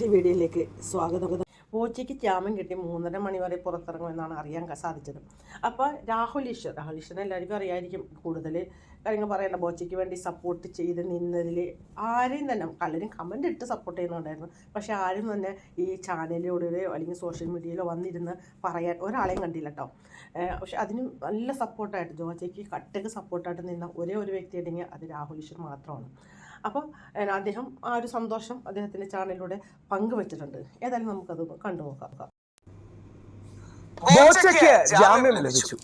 പുതിയ വീഡിയോയിലേക്ക് സ്വാഗതം. പൂച്ചയ്ക്ക് ജാമ്യം കിട്ടി മൂന്നര മണി വരെ പുറത്തിറങ്ങുമെന്നാണ് അറിയാൻ സാധിച്ചത്. അപ്പോൾ രാഹുൽ ഈശ്വർ രാഹുൽ ഈശ്വറിനെ എല്ലാവർക്കും അറിയായിരിക്കും കൂടുതൽ കാര്യങ്ങൾ പറയേണ്ട. ബോച്ചയ്ക്ക് വേണ്ടി സപ്പോർട്ട് ചെയ്ത് നിന്നതിൽ ആരെയും തന്നെ പലരും കമന്റ് ഇട്ട് സപ്പോർട്ട് ചെയ്യുന്നുണ്ടായിരുന്നു. പക്ഷേ ആരും തന്നെ ഈ ചാനലിലൂടെയോ അല്ലെങ്കിൽ സോഷ്യൽ മീഡിയയിലോ വന്നിരുന്ന് പറയാൻ ഒരാളെയും കണ്ടില്ല കേട്ടോ പക്ഷെ അതിന് നല്ല സപ്പോർട്ടായിട്ട് ജോച്ചയ്ക്ക് കട്ടക്ക് സപ്പോർട്ടായിട്ട് നിന്ന ഒരേ ഒരു വ്യക്തി ഉണ്ടെങ്കിൽ അത് രാഹുൽ ഈശ്വർ മാത്രമാണ്. അപ്പോൾ അദ്ദേഹം ആ ഒരു സന്തോഷം അദ്ദേഹത്തിന്റെ ചാനലിലൂടെ പങ്കുവച്ചിട്ടുണ്ട്. ഏതായാലും നമുക്കത് കണ്ടു നോക്കാം ബോച്ചയ്ക്ക് ജാമ്യം ലഭിച്ചു.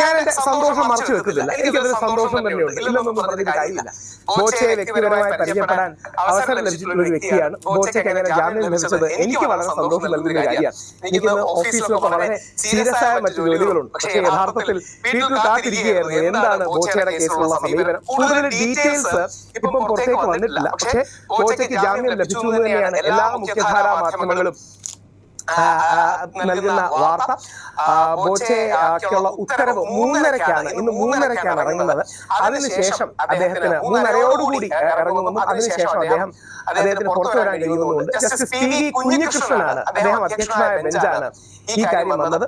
ഞാൻ എന്റെ സന്തോഷം മറച്ചു വെക്കുന്നില്ല. എനിക്കതൊരു സന്തോഷം തന്നെയുണ്ട് ഇല്ലെന്നൊന്നും പറഞ്ഞിട്ട് കാര്യമില്ല. ബോച്ചയെ വ്യക്തിപരമായി പരിചയപ്പെടാൻ അവസരം ലഭിച്ചിട്ടുള്ള ഒരു വ്യക്തിയാണ് ബോച്ചയ്ക്ക് അങ്ങനെ ജാമ്യം ലഭിച്ചത്. എനിക്ക് വളരെ സന്തോഷം നൽകുന്ന കാര്യമാണ്. എനിക്ക് ഓഫീസിലൊക്കെ വളരെ സീരിയസ് ആയ മറ്റു ജോലികളുണ്ട്. പക്ഷെ യഥാർത്ഥത്തിൽ വീട്ടിൽ കാത്തിരിക്കുകയായിരുന്നു. എന്താണ് ബോച്ചയുടെ കേസിലുള്ള സമീപനം? കൂടുതൽ ഡീറ്റെയിൽസ് ഇപ്പം പുറത്തേക്ക് വന്നിട്ടില്ല. പക്ഷെ ബോച്ചയ്ക്ക് ജാമ്യം ലഭിച്ചു തന്നെയാണ് എല്ലാ മുഖ്യധാരാ മാധ്യമങ്ങളും നൽകുന്ന വാർത്ത ബോച്ചയ്ക്കുള്ള ഉത്തരവ് മൂന്നരക്കാണ് ഇന്ന് മൂന്നരക്കാണ് ഇറങ്ങുന്നത്. അതിനുശേഷം അദ്ദേഹത്തിന് മൂന്നരയോടുകൂടി ഇറങ്ങുമെന്നും അതിനുശേഷം അദ്ദേഹം അദ്ദേഹത്തിന് പുറത്തു വരാൻ കഴിയുമെന്നുമുണ്ട് ജസ്റ്റിസ് പി വി കുഞ്ഞികൃഷ്ണനാണ് അദ്ദേഹം അധ്യക്ഷനായ ബെഞ്ചാണ്. ഈ കാര്യം വന്നത്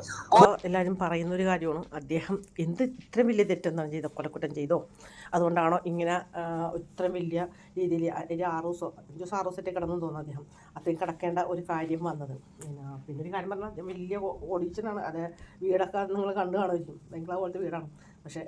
എല്ലാവരും പറയുന്ന ഒരു കാര്യമാണ്. അദ്ദേഹം എന്ത് ഇത്ര വലിയ തെറ്റെന്താണ് ചെയ്ത കൊലക്കുറ്റം ചെയ്തോ? അതുകൊണ്ടാണോ ഇങ്ങനെ ഇത്രയും വലിയ രീതിയിൽ ഒരു ആറ് ദിവസം അഞ്ച് ദിവസം ആറ് ദിവസത്തെ കിടന്നു തോന്നുന്നു അദ്ദേഹം. അത്രയും കിടക്കേണ്ട ഒരു കാര്യം വന്നത്. പിന്നെ പിന്നെ ഒരു കാര്യം പറഞ്ഞാൽ വലിയ ഓഡീഷനാണ് അത് വീടൊക്കെ നിങ്ങൾ കണ്ടു കാണുമായിരിക്കും. ബംഗ്ലാവ് പോലത്തെ വീടാണ്. പക്ഷേ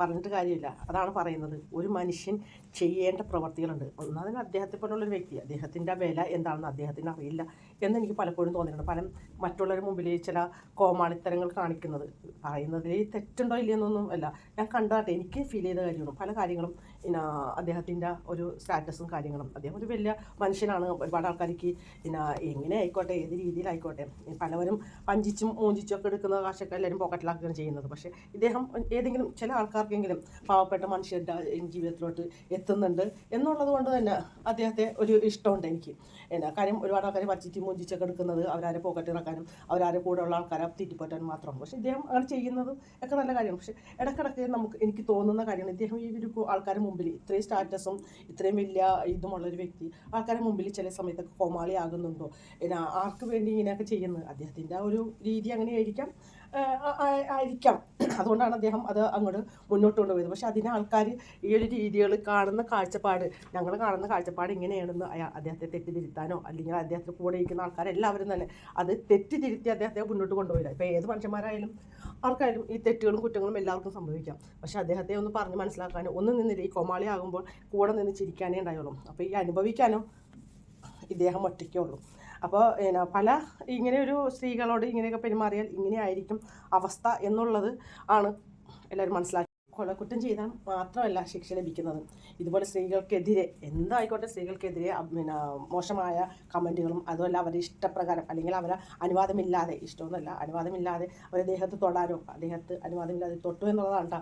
പറഞ്ഞിട്ട് കാര്യമില്ല. അതാണ് പറയുന്നത്. ഒരു മനുഷ്യൻ ചെയ്യേണ്ട പ്രവർത്തികളുണ്ട്. ഒന്നാമതിന് അദ്ദേഹത്തെ പോലുള്ളൊരു വ്യക്തി. അദ്ദേഹത്തിന്റെ വില എന്താണെന്ന് അദ്ദേഹത്തിന് അറിയില്ല എന്ന് എനിക്ക് പലപ്പോഴും തോന്നിയിട്ടുണ്ട്. പല മറ്റുള്ളവരുടെ മുമ്പിൽ ചില കോമാളിത്തരങ്ങൾ കാണിക്കുന്നത്. പറയുന്നതിൽ തെറ്റുണ്ടോ ഇല്ലയെന്നൊന്നും അല്ല. ഞാൻ കണ്ടാട്ടെ എനിക്ക് ഫീൽ ചെയ്ത കാര്യമാണ് പല കാര്യങ്ങളും പിന്നെ അദ്ദേഹത്തിന്റെ ഒരു സ്റ്റാറ്റസും കാര്യങ്ങളും. അദ്ദേഹം ഒരു വലിയ മനുഷ്യനാണ്. ഒരുപാട് ആൾക്കാർക്ക് പിന്നെ എങ്ങനെ ആയിക്കോട്ടെ ഏത് രീതിയിലായിക്കോട്ടെ. പലവരും പഞ്ചിച്ചും മൂഞ്ചിച്ചും ഒക്കെ എടുക്കുന്ന കാശൊക്കെ എല്ലാവരും പോക്കറ്റിലാക്കുകയാണ് ചെയ്യുന്നത്. പക്ഷേ ഇദ്ദേഹം ഏതെങ്കിലും ചില ആൾക്കാർക്കെങ്കിലും പാവപ്പെട്ട മനുഷ്യരുടെ ജീവിതത്തിലോട്ട് എത്തുന്നുണ്ട് എന്നുള്ളത് കൊണ്ട് തന്നെ അദ്ദേഹത്തെ ഒരു ഇഷ്ടമുണ്ട് എനിക്ക്. എന്നാ കാര്യം ഒരുപാട് ആൾക്കാർ വച്ചിട്ട് മുഞ്ചിച്ചൊക്കെ എടുക്കുന്നത് അവരാരെ പോക്കറ്റ് ഇറക്കാനും അവരാരെ ഉള്ള ആൾക്കാരെ തീറ്റിപ്പറ്റാനും മാത്രം. പക്ഷേ ഇദ്ദേഹം അങ്ങനെ ചെയ്യുന്നത് ഒക്കെ നല്ല കാര്യമാണ്. പക്ഷേ ഇടക്കിടക്ക് നമുക്ക് എനിക്ക് തോന്നുന്ന കാര്യമാണ് ഇദ്ദേഹം ഈ ഒരു ആൾക്കാരുടെ മുമ്പിൽ ഇത്രയും സ്റ്റാറ്റസും ഇത്രയും വലിയ ഇതുമുള്ള ഒരു വ്യക്തി ആൾക്കാരുടെ മുമ്പിൽ ചില സമയത്തൊക്കെ കോമാളി ആകുന്നുണ്ടോ എന്നാ ആർക്ക് വേണ്ടി ഇങ്ങനെയൊക്കെ ചെയ്യുന്നത്? അദ്ദേഹത്തിന്റെ ആ ഒരു രീതി അങ്ങനെയായിരിക്കാം ആയിരിക്കാം ആയിരിക്കാം. അതുകൊണ്ടാണ് അദ്ദേഹം അത് അങ്ങോട്ട് മുന്നോട്ട് കൊണ്ടുപോയത്. പക്ഷേ അതിനെ ആൾക്കാർ ഈ ഒരു രീതികൾ കാണുന്ന കാഴ്ചപ്പാട് ഞങ്ങൾ കാണുന്ന കാഴ്ചപ്പാട് ഇങ്ങനെയാണെന്ന് അദ്ദേഹത്തെ തെറ്റിദ്ധരുത്താനോ അല്ലെങ്കിൽ അദ്ദേഹത്തിന് കൂടെ ഇരിക്കുന്ന ആൾക്കാരെല്ലാവരും തന്നെ അത് തെറ്റിദ്ധരുത്തി അദ്ദേഹത്തെ മുന്നോട്ട് കൊണ്ടുപോയില്ല. ഇപ്പോൾ ഏത് മനുഷ്യന്മാരായാലും ആർക്കായാലും ഈ തെറ്റുകളും കുറ്റങ്ങളും എല്ലാവർക്കും സംഭവിക്കാം. പക്ഷേ അദ്ദേഹത്തെ ഒന്ന് പറഞ്ഞ് മനസ്സിലാക്കാനോ ഒന്ന് നിന്നില്ല. ഈ കോമാളി ആകുമ്പോൾ കൂടെ നിന്ന് ചിരിക്കാനേ ഉണ്ടായുള്ളൂ. അപ്പോൾ ഈ അനുഭവിക്കാനോ ഇദ്ദേഹം ഒറ്റയ്ക്കേ ഉള്ളൂ. അപ്പോൾ എന്നാ പല ഇങ്ങനെ ഒരു സ്ത്രീകളോട് ഇങ്ങനെയൊക്കെ പെരുമാറിയാൽ ഇങ്ങനെയായിരിക്കും അവസ്ഥ എന്നുള്ളത് ആണ് എല്ലാവരും മനസ്സിലാക്കി കൊലക്കുറ്റം ചെയ്താൽ മാത്രമല്ല ശിക്ഷ ലഭിക്കുന്നത്. ഇതുപോലെ സ്ത്രീകൾക്കെതിരെ എന്തായിക്കോട്ടെ സ്ത്രീകൾക്കെതിരെ പിന്നെ മോശമായ കമന്റുകളും അതുമല്ല അവരുടെ ഇഷ്ടപ്രകാരം അല്ലെങ്കിൽ അവരെ അനുവാദമില്ലാതെ ഇഷ്ടമൊന്നുമല്ല അനുവാദമില്ലാതെ അവരെ ദേഹത്ത് തൊടാനോ അദ്ദേഹത്ത് അനുവാദമില്ലാതെ തൊട്ടു എന്നുള്ളതാണ്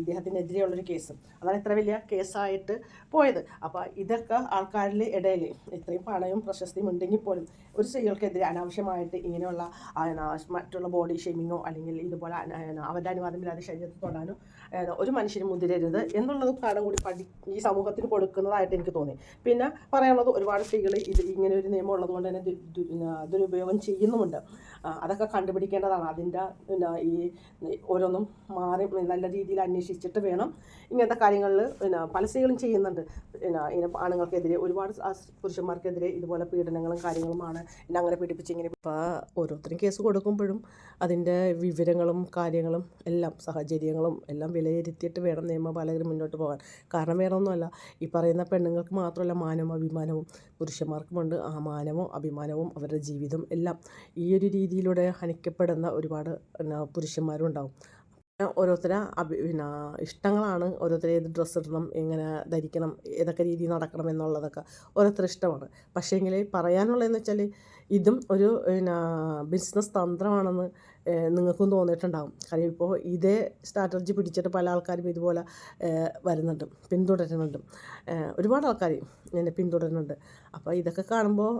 ഇദ്ദേഹത്തിനെതിരെയുള്ളൊരു കേസ്. അതാണ് ഇത്ര വലിയ കേസായിട്ട് പോയത്. അപ്പോൾ ഇതൊക്കെ ആൾക്കാരിൽ ഇടയിൽ ഇത്രയും പണയും പ്രശസ്തിയും ഉണ്ടെങ്കിൽ പോലും ഒരു സ്ത്രീകൾക്കെതിരെ അനാവശ്യമായിട്ട് ഇങ്ങനെയുള്ള മറ്റുള്ള ബോഡി ഷെയ്മിങ്ങോ അല്ലെങ്കിൽ ഇതുപോലെ അവരുടെ അനുവാദമില്ലാതെ ശരീരത്തിൽ തൊടാനോ ഒരു മനുഷ്യനും മുതിരരുത് എന്നുള്ളത് പാഠം കൂടി പഠി ഈ സമൂഹത്തിന് കൊടുക്കുന്നതായിട്ട് എനിക്ക് തോന്നി. പിന്നെ പറയാനുള്ളത് ഒരുപാട് സ്ത്രീകൾ ഇത് ഇങ്ങനെ ഒരു നിയമം ഉള്ളതുകൊണ്ട് തന്നെ ദുരുപയോഗം ചെയ്യുന്നുമുണ്ട്. അതൊക്കെ കണ്ടുപിടിക്കേണ്ടതാണ്. അതിന്റെ പിന്നെ ഈ ഓരോന്നും മാറി നല്ല രീതിയിൽ അന്വേഷിച്ചിട്ട് വേണം ഇങ്ങനത്തെ കാര്യങ്ങളിൽ പിന്നെ പല സ്ത്രീകളും ചെയ്യുന്നുണ്ട്. പിന്നെ ഇങ്ങനെ ആണുങ്ങൾക്കെതിരെ ഒരുപാട് പുരുഷന്മാർക്കെതിരെ ഇതുപോലെ പീഡനങ്ങളും കാര്യങ്ങളുമാണ് എന്നെ അങ്ങനെ പീഡിപ്പിച്ച് ഇങ്ങനെ ഇപ്പോൾ ഓരോരുത്തരും കേസ് കൊടുക്കുമ്പോഴും അതിന്റെ വിവരങ്ങളും കാര്യങ്ങളും എല്ലാം സാഹചര്യങ്ങളും എല്ലാം വിലയിരുത്തിയിട്ട് വേണം നിയമപാലകർ മുന്നോട്ട് പോകാൻ. കാരണം വേറെ ഒന്നുമല്ല ഈ പറയുന്ന പെണ്ണുങ്ങൾക്ക് മാത്രമല്ല മാനവും അഭിമാനവും. പുരുഷന്മാർക്കുമുണ്ട് ആ മാനവും അഭിമാനവും അവരുടെ ജീവിതം എല്ലാം. ഈ ഒരു രീതിയിലൂടെ ഹനിക്കപ്പെടുന്ന ഒരുപാട് പിന്നെ പുരുഷന്മാരും ഉണ്ടാവും. പിന്നെ ഓരോരുത്തരെ അഭി പിന്നെ ഇഷ്ടങ്ങളാണ് ഓരോരുത്തരെ ഏത് ഡ്രസ്സ് ഇടണം എങ്ങനെ ധരിക്കണം ഏതൊക്കെ രീതിയിൽ നടക്കണം എന്നുള്ളതൊക്കെ ഓരോരുത്തർ ഇഷ്ടമാണ്. പക്ഷേങ്കിൽ പറയാനുള്ളതെന്ന് വെച്ചാൽ ഇതും ഒരു പിന്നെ ബിസിനസ് തന്ത്രമാണെന്ന് നിങ്ങൾക്കും തോന്നിയിട്ടുണ്ടാകും കാര്യം ഇപ്പോൾ ഇതേ സ്ട്രാറ്റജി പിടിച്ചിട്ട് പല ആൾക്കാരും ഇതുപോലെ വരുന്നുണ്ട് പിന്തുടരുന്നുണ്ട്. ഒരുപാട് ആൾക്കാർ എന്നെ പിന്തുടരുന്നുണ്ട്. അപ്പോൾ ഇതൊക്കെ കാണുമ്പോൾ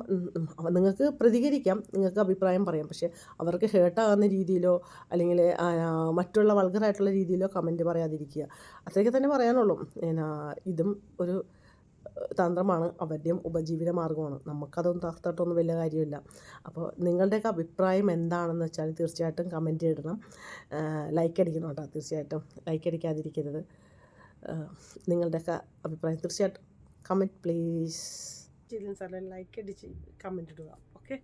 നിങ്ങൾക്ക് പ്രതികരിക്കാം നിങ്ങൾക്ക് അഭിപ്രായം പറയാം. പക്ഷേ അവർക്ക് ഹേർട്ടാകുന്ന രീതിയിലോ അല്ലെങ്കിൽ മറ്റുള്ള വൾഗറായിട്ടുള്ള രീതിയിലോ കമന്റ് പറയാതിരിക്കുക. അത്രയൊക്കെ തന്നെ പറയാനുള്ളൂ. ഇതും ഒരു തന്ത്രമാണ് അവരുടെയും ഉപജീവന മാർഗമാണ് നമുക്കതൊന്നും തർത്തിട്ടൊന്നും വലിയ കാര്യമില്ല. അപ്പോൾ നിങ്ങളുടെയൊക്കെ അഭിപ്രായം എന്താണെന്ന് വെച്ചാൽ തീർച്ചയായിട്ടും കമന്റ് ഇടണം. ലൈക്ക് അടിക്കണം കേട്ടോ തീർച്ചയായിട്ടും ലൈക്ക് അടിക്കാതിരിക്കരുത്. നിങ്ങളുടെയൊക്കെ അഭിപ്രായം തീർച്ചയായിട്ടും കമന്റ് പ്ലീസ് ചിൽഡ്രൻസ് ലൈക്ക് അടിച്ച് കമന്റ് ഇടുക. ഓക്കെ